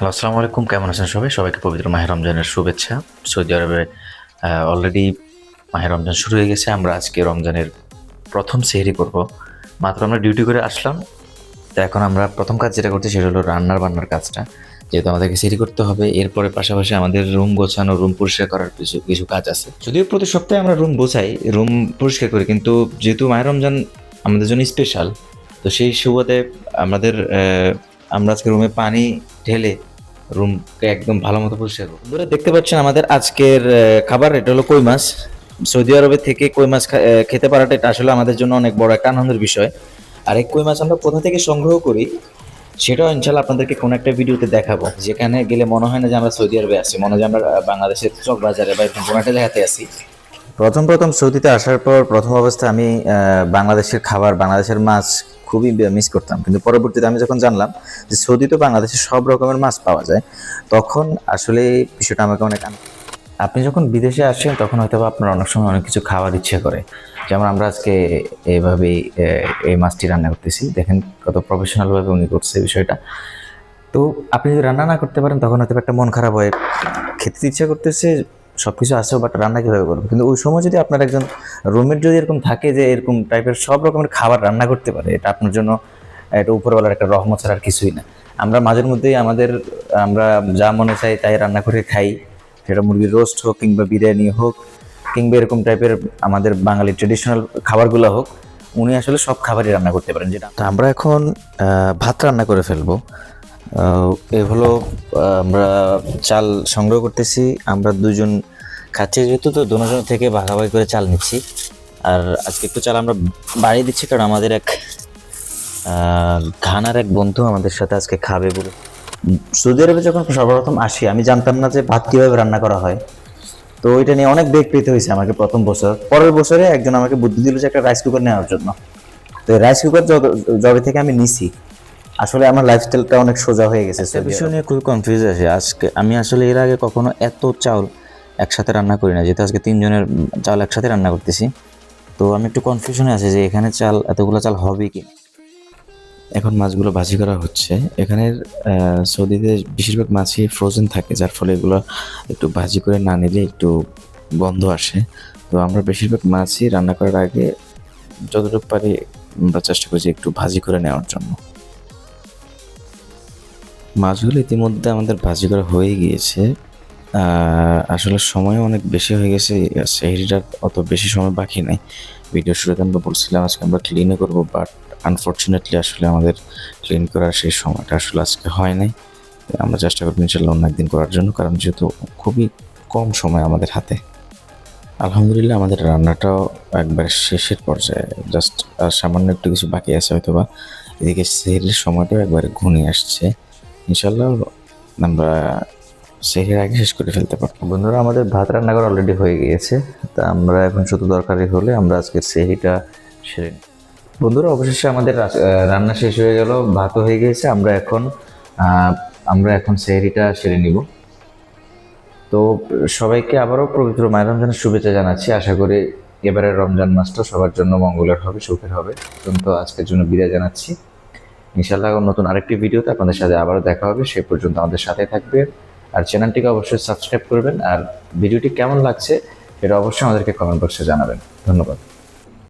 Hello আসসালামু আলাইকুম কেমন আছেন সবাই? সবাইকে পবিত্র মাহের রমজানের শুভেচ্ছা। সৌদি আরবে অলরেডি মাহের রমজান শুরু হয়ে গেছে। আমরা আজকে রমজানের প্রথম সেহরি করব মাত্র আমরা ডিউটি করে আসলাম। তো এখন আমরা প্রথম কাজ যেটা করছি, সেটা হলো রান্নার বান্নার কাজটা। যেহেতু আমাদেরকে সেহরি করতে হবে, এরপরে পাশাপাশি আমাদের রুম গোছানো রুম পরিষ্কার করার কিছু কিছু কাজ আছে। যদিও প্রতি সপ্তাহে আমরা রুম গোছাই রুম পরিষ্কার করি, কিন্তু যেহেতু মাহের রমজান আমাদের জন্য স্পেশাল তো সেই সুবাদে আমাদের আমরা আজকে রুমে পানি ঢেলে রুমকে একদম ভালো মতো পরিষ্কার করব। বন্ধুরা দেখতে পাচ্ছেন আমাদের আজকের খাবার এটা হলো কই মাছ। সৌদি আরবে থেকে কই মাছ খেতে পারাটা এটা আসলে আমাদের জন্য অনেক বড় একটা আনন্দের বিষয়। আর এই কই মাছ আমরা কোথা থেকে সংগ্রহ করি সেটাও ইনশাল্লাহ আপনাদেরকে কোনো একটা ভিডিওতে দেখাবো। যেখানে গেলে মনে হয় না যে আমরা সৌদি আরবে আছি মনে হয় যে আমরা বাংলাদেশের চক বাজারে বা এরকম কোনো একটা জায়গাতে আছি। প্রথম প্রথম সৌদিতে আসার পর প্রথম অবস্থায় আমি বাংলাদেশের খাবার বাংলাদেশের মাছ খুবই মিস করতাম। কিন্তু পরবর্তীতে আমি যখন জানলাম যে সৌদিতে বাংলাদেশে সব রকমের মাছ পাওয়া যায়, তখন আসলে বিষয়টা আমাকে অনেক আপনি যখন বিদেশে আসেন, তখন হয়তো আপনার অনেক সময় অনেক কিছু খাওয়ার ইচ্ছে করে। যেমন আমরা আজকে এইভাবেই এই মাছটি রান্না করতেছি। দেখেন কত প্রফেশনালভাবে উনি করছে বিষয়টা। তো আপনি যদি রান্না না করতে পারেন, তখন হয়তো একটা মন খারাপ হয় খেতে ইচ্ছা করতেছে সব কিছু আছে বাট রান্না কীভাবে করব? কিন্তু ওই সময় যদি আপনার একজন রুমমেট যদি এরকম থাকে যে এরকম টাইপের সব রকমের খাবার রান্না করতে পারে, এটা আপনার জন্য এটা উপরওয়ালার একটা রহমত ছাড়া আর কিছুই না। আমরা মাঝের মধ্যেই আমাদের, আমরা যা মনে চাই তাই রান্না করে খাই। সেটা মুরগির রোস্ট হোক কিংবা বিরিয়ানি হোক, কিংবা এরকম টাইপের আমাদের বাঙালি ট্রেডিশনাল খাবারগুলো হোক, উনি আসলে সব খাবারই রান্না করতে পারেন, যেটা। তো আমরা এখন ভাত রান্না করে ফেলব। এ হলো আমরা চাল সংগ্রহ করতেছি। আমরা দুজন খাচ্ছি, যেহেতু তো দুজন থেকে ভাগাভাগি করে চাল নিচ্ছি। আর আজকে একটু চাল আমরা বাড়িয়ে দিচ্ছি, কারণ আমাদের এক ঘানার এক বন্ধু আমাদের সাথে আজকে খাবে বলে। সৌদি আরবে যখন সর্বপ্রথম আসি, আমি জানতাম না যে ভাত কীভাবে রান্না করা হয়। তো ওইটা নিয়ে অনেক বেগ পেতে হয়েছে আমাকে প্রথম বছর। পরের বছরে একজন আমাকে বুদ্ধি দিল যে একটা রাইস কুকার নেওয়ার জন্য। তো রাইস কুকার যবে থেকে আমি নিছি। আসলে আমার লাইফস্টাইলটা অনেক সোজা হয়ে গেছে সে বিষয় নিয়ে খুবই কনফিউজ আছে। আজকে আমি আসলে এর আগে কখনো এত চাউল একসাথে রান্না করি না যেহেতু আজকে তিনজনের চাল একসাথে রান্না করতেছি। তো আমি একটু কনফিউশনে আছি যে এখানে চাল এতগুলো চাল হবে কি এখন মাছগুলো ভাজি করা হচ্ছে। এখানের সৌদিতে বেশিরভাগ মাছই ফ্রোজেন থাকে যার ফলে এগুলো একটু ভাজি করে না নিলে একটু গন্ধ আসে। তো আমরা বেশিরভাগ মাছই রান্না করার আগে যতটুকু পারি আমরা চেষ্টা করছি একটু ভাজি করে নেওয়ার জন্য। মাছগুলো ইতিমধ্যে আমাদের ভাজি করা হয়ে গিয়েছে। আসলে সময় অনেক বেশি হয়ে গেছে সেহরিটার অত বেশি সময় বাকি নাই। ভিডিও শুরুতে আমরা বলছিলাম আজকে আমরা ক্লিনে করব বাট আনফর্চুনেটলি আসলে আমাদের ক্লিন করার সেই সময়টা আসলে আজকে হয় নাই। আমরা চেষ্টা করব ইনশাল্লাহ অন্য একদিন করার জন্য, কারণ যেহেতু খুবই কম সময় আমাদের হাতে। আলহামদুলিল্লাহ আমাদের রান্নাটাও একবার শেষের পর্যায়ে। জাস্ট সামান্য একটু কিছু বাকি আছে হয়তো বা এদিকে সেহরির সময়টাও একবারে ঘনিয়ে আসছে। ইনশাল্লাহ আমরা সেহের আগে শেষ করে ফেলতে পারব। বন্ধুরা, আমাদের ভাত রান্না করা অলরেডি হয়ে গিয়েছে। তা আমরা এখন শুধু দরকারি হলে আমরা আজকের সেহিটা সেরে নিই। বন্ধুরা, অবশেষে আমাদের রান্না শেষ হয়ে গেল, ভাতও হয়ে গিয়েছে। আমরা এখন আমরা এখন সেহরিটা সেরে নিব। তো সবাইকে আবারও পবিত্র মায়ের রমজানের শুভেচ্ছা জানাচ্ছি। আশা করি এবারের রমজান মাসটা সবার জন্য মঙ্গলের হবে, সুখের হবে। তো আজকের জন্য বিদায় জানাচ্ছি। ইনশাল্লাহ নতুন আরেকটি ভিডিওতে আপনাদের সাথে আবারও দেখা হবে, সে পর্যন্ত আমাদের সাথে থাকবে আর চ্যানেলটিকে অবশ্যই সাবস্ক্রাইব করবেন। আর ভিডিওটি কেমন লাগছে এটা অবশ্যই আমাদেরকে কমেন্ট বক্সে জানাবেন। ধন্যবাদ।